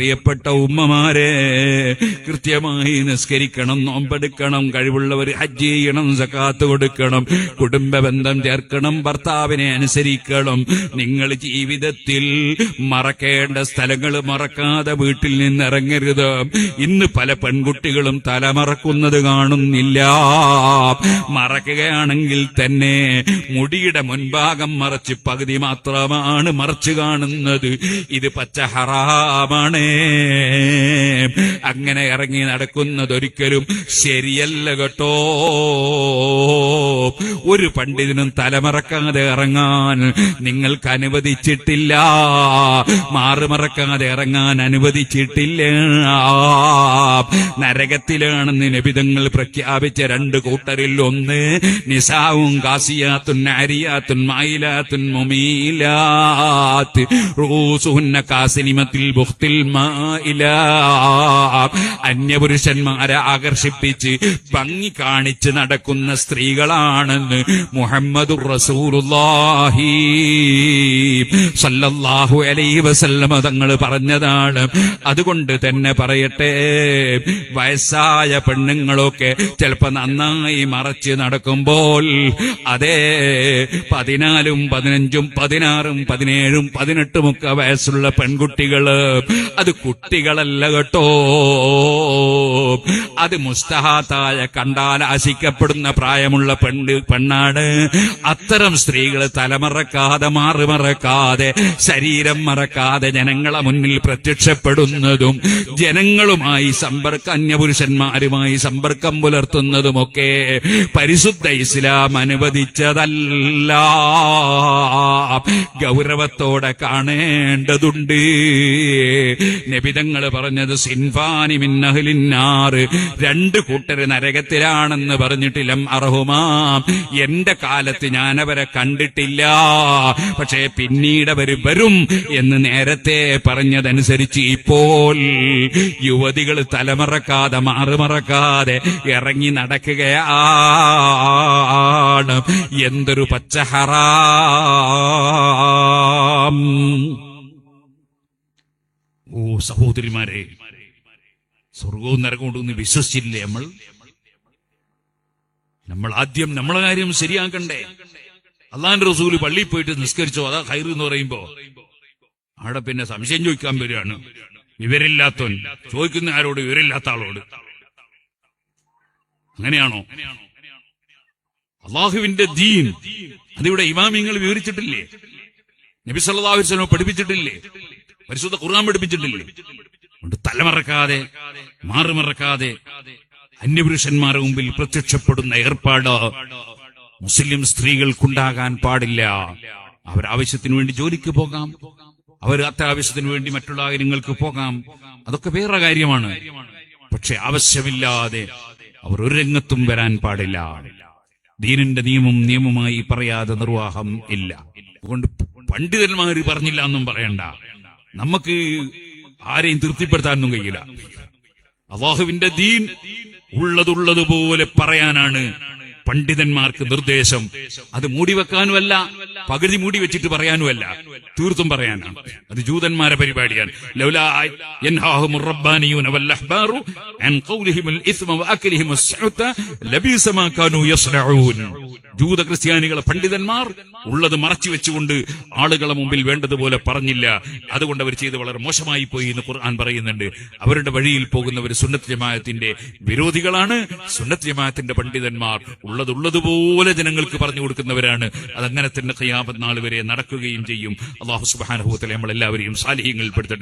പ്രിയപ്പെട്ട ഉമ്മമാരെ കൃത്യമായി നിസ്കരിക്കണം നോമ്പെടുക്കണം കഴിവുള്ളവർ ഹജ്ജ് ചെയ്യണം സക്കാത്ത് കൊടുക്കണം കുടുംബ ബന്ധം ചേർക്കണം ഭർത്താവിനെ അനുസരിക്കണം. നിങ്ങൾ ജീവിതത്തിൽ മറക്കേണ്ട സ്ഥലങ്ങൾ മറക്കാതെ വീട്ടിൽ നിന്ന് ഇറങ്ങരുത് ഇന്ന് പല പെൺകുട്ടികളും തലമറക്കുന്നത് കാണുന്നില്ല. മറക്കുകയാണെങ്കിൽ തന്നെ മുടിയുടെ മുൻഭാഗം മറച്ച് പകുതി മാത്രമാണ് മറച്ചു കാണുന്നത്. ഇത് പച്ച ഹറാമാണ്. അങ്ങനെ ഇറങ്ങി നടക്കുന്നതൊരിക്കലും ശരിയല്ല കേട്ടോ. ഒരു പണ്ഡിതനും തലമറക്കാതെ ഇറങ്ങാൻ നിങ്ങൾക്ക് അനുവദിച്ചിട്ടില്ല. മാറുമറക്കാതെ ഇറങ്ങാൻ അനുവദിച്ചിട്ടില്ല. നരകത്തിലാണെന്ന് നബിതങ്ങൾ പ്രഖ്യാപിച്ച രണ്ട് കൂട്ടരിൽ ഒന്ന് നിസാവും കാസിയാത്തുൻ ആരിയാത്തുൻ മായിലാത്തുൻ മൊമീലാത്ത്. റൂസുഹുന്ന കാസിനിമത്തിൽ ബുഹ്തിൽ മായിലാ അന്യപുരുഷന്മാരെ ആകർഷിപ്പിച്ച് ഭംഗി കാണിച്ച് നടക്കുന്ന സ്ത്രീകളാണെന്ന് മുഹമ്മദ് വസല്ലമ തങ്ങൾ പറഞ്ഞതാണ്. അതുകൊണ്ട് തന്നെ പറയട്ടെ വയസ്സായ പെണ്ണുങ്ങളൊക്കെ ചിലപ്പോ നന്നായി മറച്ച് നടക്കുമ്പോൾ അതേ പതിനാലും പതിനഞ്ചും പതിനാറും പതിനേഴും പതിനെട്ടും ഒക്കെ വയസ്സുള്ള പെൺകുട്ടികൾ അത് കുട്ടികളല്ല കേട്ടോ. അത് മുസ്തഹാത്തായ കണ്ടാൽ ആശിക്കപ്പെടുന്ന പ്രായമുള്ള പെണ്ണ് പെണ്ണാണ്. അത്തരം സ്ത്രീകൾ തലമറക്കാതെ മാറുമറക്കാതെ ശരീരം മറക്കാതെ ജനങ്ങളെ മുന്നിൽ പ്രത്യക്ഷപ്പെടുന്നതും ജനങ്ങളുമായി സമ്പർക്ക അന്യപുരുഷന്മാരുമായി സമ്പർക്കം പുലർത്തുന്നതുമൊക്കെ പരിശുദ്ധ ഇസ്ലാം അനുവദിച്ചതല്ല. ഗൗരവത്തോടെ കാണേണ്ടതുണ്ട്. നബിതങ്ങൾ പറഞ്ഞത് സിൻഫാനി മിന്നഹലിന്നാറ് രണ്ട് കൂട്ടര് നരകത്തിലാണെന്ന് പറഞ്ഞിട്ടില്ലം അർഹുമാം എന്റെ കാലത്ത് ഞാൻ അവരെ കണ്ടിട്ടില്ല. പക്ഷേ പിന്നീട് അവർ വരും എന്ന് നേരത്തെ പറഞ്ഞതനുസരിച്ച് ഇപ്പോൾ യുവതികൾ തലമറക്കാതെ മാറുമറക്കാതെ ഇറങ്ങി നടക്കുകയാണ്. എന്തൊരു പച്ചഹറാം. ഓ സഹോദരിമാരെ സ്വർഗവും നരകവും ഉണ്ടെന്ന് വിശ്വസിച്ചില്ലേ നമ്മൾ? നമ്മൾ ആദ്യം നമ്മളെ കാര്യം ശരിയാക്കണ്ടേ? അള്ളാന്റെ റസൂൽ പള്ളിയിൽ പോയിട്ട് നിസ്കരിച്ചോ? അതാ ഹൈർ എന്ന് പറയുമ്പോ? അവിടെ പിന്നെ സംശയം ചോദിക്കാൻ വരികയാണ്. വിവരില്ലാത്തവൻ ചോദിക്കുന്ന ആരോട്? വിവരില്ലാത്ത ആളോട്. അങ്ങനെയാണോ? അള്ളാഹുവിന്റെ ദീൻ. അതിവിടെ ഇമാമിങ്ങൾ വിവരിച്ചിട്ടില്ലേ? നബി സല്ലല്ലാഹു അലൈഹി വസല്ലം പഠിപ്പിച്ചിട്ടില്ലേ? പരിശുദ്ധ ഖുർആൻ പഠിപ്പിച്ചിട്ടില്ലേ? അതുകൊണ്ട് തലമറക്കാതെ മാറുമറക്കാതെ അന്യപുരുഷന്മാരുടെ മുമ്പിൽ പ്രത്യക്ഷപ്പെടുന്ന ഏർപ്പാട് മുസ്ലിം സ്ത്രീകൾക്കുണ്ടാകാൻ പാടില്ല. അവർ ആവശ്യത്തിന് വേണ്ടി ജോലിക്ക് പോകാം. അവർ അത്യാവശ്യത്തിന് വേണ്ടി മറ്റുള്ള കാര്യങ്ങൾക്ക് പോകാം. അതൊക്കെ വേറെ കാര്യമാണ്. പക്ഷെ ആവശ്യമില്ലാതെ അവർ ഒരു രംഗത്തും വരാൻ പാടില്ല. ദീനിന്റെ നിയമം നിയമമായി പറയാതെ നിർവാഹം ഇല്ല. അതുകൊണ്ട് പണ്ഡിതന്മാർ പറഞ്ഞില്ല എന്നും പറയണ്ട. നമുക്ക് ആരെയും തൃപ്തിപ്പെടുത്താനൊന്നും കഴിയില്ല. അള്ളാഹുവിന്റെ ദീൻ ഉള്ളതുള്ളതുപോലെ പറയാനാണ് പണ്ഡിതന്മാർക്ക് നിർദ്ദേശം. അത് മൂടി വെക്കാനുമല്ല പകുതി മൂടി വെച്ചിട്ട് പറയാനുമല്ല. തീർത്തും പറയാനാണ്. അത് ജൂതന്മാരെ പരിപാടിയാണ്. ജൂത ക്രിസ്ത്യാനികളെ പണ്ഡിതന്മാർ ഉള്ളത് മറച്ചു വെച്ചുകൊണ്ട് ആളുകളെ മുമ്പിൽ വേണ്ടതുപോലെ പറഞ്ഞില്ല. അതുകൊണ്ട് അവർ ചെയ്ത് വളരെ മോശമായി പോയി എന്ന് ഖുർആൻ പറയുന്നുണ്ട്. അവരുടെ വഴിയിൽ പോകുന്നവർ സുന്നത്ത് ജമാഅത്തിന്റെ വിരോധികളാണ്. സുന്നത്ത് ജമാഅത്തിന്റെ പണ്ഡിതന്മാർ ഉള്ളതുള്ളതുപോലെ ജനങ്ങൾക്ക് പറഞ്ഞു കൊടുക്കുന്നവരാണ്. അതങ്ങനെ തന്നെ ഖിയാമത്ത് നാൾ വരെ നടക്കുകയും ചെയ്യും. അള്ളാഹു സുബാനുഭവത്തിൽ എല്ലാവരെയും സാലിഹ്യങ്ങളിൽ പെടുത്തട്ടെ.